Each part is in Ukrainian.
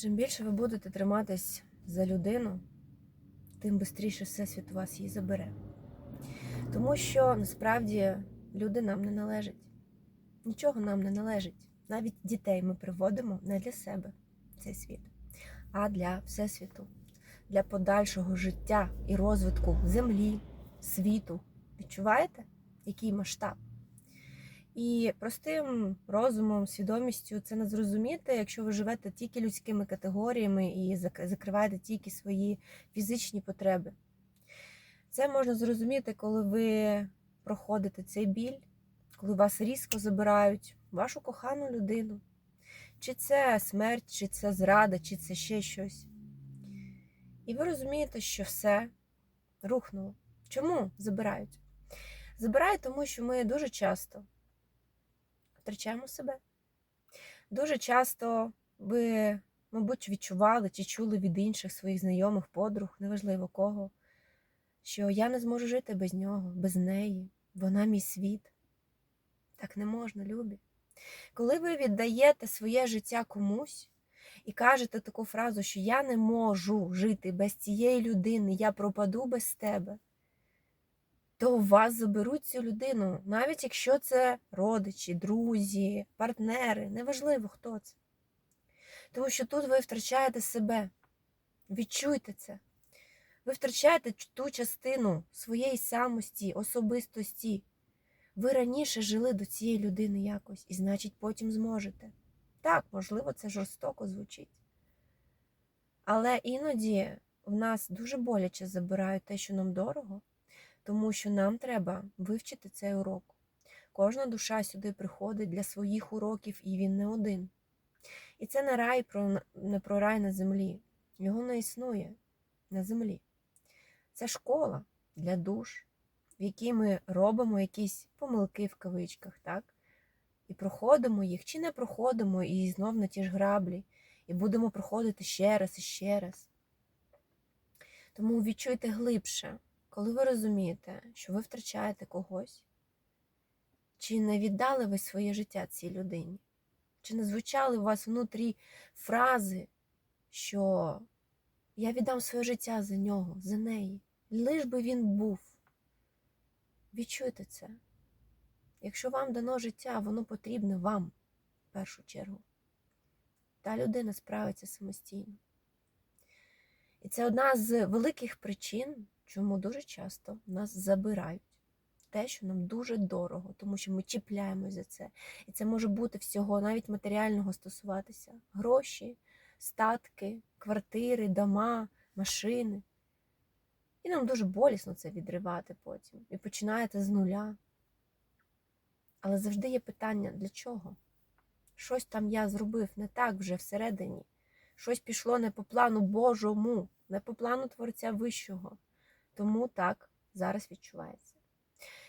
Чим більше ви будете триматись за людину, тим швидше Всесвіт у вас її забере. Тому що насправді люди нам не належать. Нічого нам не належить. Навіть дітей ми приводимо не для себе цей світ, а для Всесвіту, для подальшого життя і розвитку землі, світу. Відчуваєте, який масштаб? І простим розумом, свідомістю це не зрозуміти, якщо ви живете тільки людськими категоріями і закриваєте тільки свої фізичні потреби. Це можна зрозуміти, коли ви проходите цей біль, коли вас різко забирають вашу кохану людину. Чи це смерть, чи це зрада, чи це ще щось. І ви розумієте, що все рухнуло. Чому забирають? Забирають, тому що ми дуже часто втрачаємо себе. Дуже часто ви, мабуть, відчували чи чули від інших своїх знайомих, подруг, неважливо кого, що я не зможу жити без нього, без неї, вона мій світ. Так не можна, любі. Коли ви віддаєте своє життя комусь і кажете таку фразу, що я не можу жити без цієї людини, я пропаду без тебе, то у вас заберуть цю людину, навіть якщо це родичі, друзі, партнери, неважливо хто це. Тому що тут ви втрачаєте себе. Відчуйте це. Ви втрачаєте ту частину своєї самості, особистості. Ви раніше жили до цієї людини якось, і значить, потім зможете. Так, можливо, це жорстоко звучить. Але іноді в нас дуже боляче забирають те, що нам дорого, тому що нам треба вивчити цей урок. Кожна душа сюди приходить для своїх уроків, і він не один. І це не рай про, не про рай на землі. Його не існує на землі. Це школа для душ, в якій ми робимо якісь помилки в кавичках, так? І проходимо їх, чи не проходимо, і знов на ті ж граблі, і будемо проходити ще раз і ще раз. Тому відчуйте глибше, коли ви розумієте, що ви втрачаєте когось, чи не віддали ви своє життя цій людині, чи не звучали у вас внутрі фрази, що я віддам своє життя за нього, за неї, лиш би він був. Відчуйте це. Якщо вам дано життя, воно потрібне вам в першу чергу. Та людина справиться самостійно. І це одна з великих причин, чому дуже часто нас забирають. Те, що нам дуже дорого, тому що ми чіпляємось за це. І це може бути всього, навіть матеріального стосуватися: гроші, статки, квартири, дома, машини. І нам дуже болісно це відривати потім. І починаєте з нуля. Але завжди є питання, для чого? Щось там я зробив не так вже всередині. Щось пішло не по плану Божому, не по плану Творця Вищого. Тому так зараз відчувається.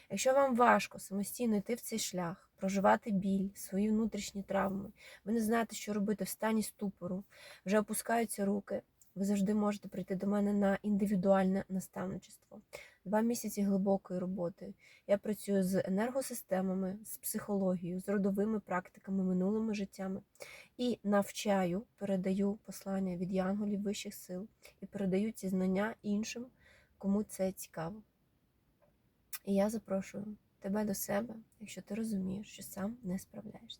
Якщо вам важко самостійно йти в цей шлях, проживати біль, свої внутрішні травми, ви не знаєте, що робити в стані ступору, вже опускаються руки, ви завжди можете прийти до мене на індивідуальне наставничество. Два місяці глибокої роботи. Я працюю з енергосистемами, з психологією, з родовими практиками, минулими життями і навчаю, передаю послання від янголів вищих сил і передаю ці знання іншим, кому це цікаво. І я запрошую тебе до себе, якщо ти розумієш, що сам не справляєшся.